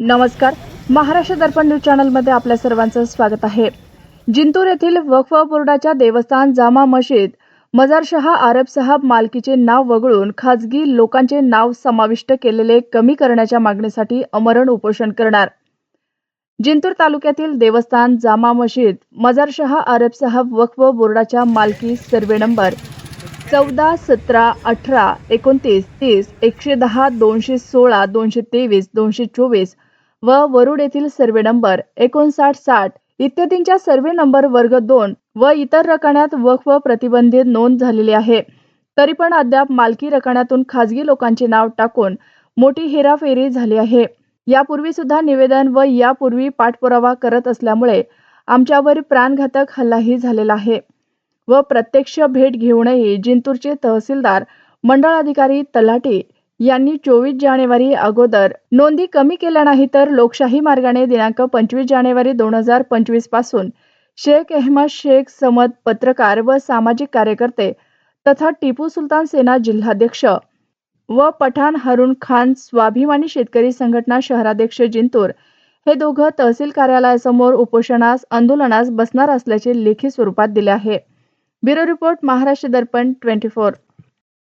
नमस्कार. महाराष्ट्र दर्पण न्यूज चॅनलमध्ये आपल्या सर्वांचं स्वागत आहे. जिंतूर येथील वक्फ बोर्डाच्या देवस्थान जामा मशीद मजारशहा आरब साहब मालकीचे नाव वगळून खाजगी लोकांचे नाव समाविष्ट केलेले कमी करण्याच्या मागणीसाठी अमरण उपोषण करणार. जिंतूर तालुक्यातील देवस्थान जामा मशीद मजारशहा आरब साहब वक्फ बोर्डाच्या मालकी सर्वे नंबर चौदा सतरा अठरा एकोणतीस तीस एकशे दहा दोनशे सोळा दोनशे तेवीस दोनशे चोवीस व वरुड येथील सर्वे नंबर एकोणसाठ साठ इत्यादींच्या सर्वे नंबर वर्ग दोन व इतर रकान्यात वक्फ प्रतिबंधित नोंद झालेली आहे. तरी पण अद्याप मालकी रकान्यातून खाजगी लोकांचे नाव टाकून मोठी हेराफेरी झाली आहे. यापूर्वी सुद्धा निवेदन व यापूर्वी पाठपुरावा करत असल्यामुळे आमच्यावर प्राणघातक हल्लाही झालेला आहे. व प्रत्यक्ष भेट घेऊनही जिंतूरचे तहसीलदार मंडळ अधिकारी तलाठी यांनी चोवीस जानेवारी अगोदर नोंदी कमी केल्या नाही तर लोकशाही मार्गाने दिनांक पंचवीस जानेवारी दोन हजार पंचवीसपासून शेख अहमद शेख समद पत्रकार व सामाजिक कार्यकर्ते तथा टिपू सुलतान सेना जिल्हाध्यक्ष व पठाण हरुण खान स्वाभिमानी शेतकरी संघटना शहराध्यक्ष जिंतूर हे दोघं तहसील कार्यालयासमोर उपोषणास आंदोलनास बसणार असल्याचे लेखी स्वरूपात दिले आहे. Bureau report Maharashtra Darpan twenty four.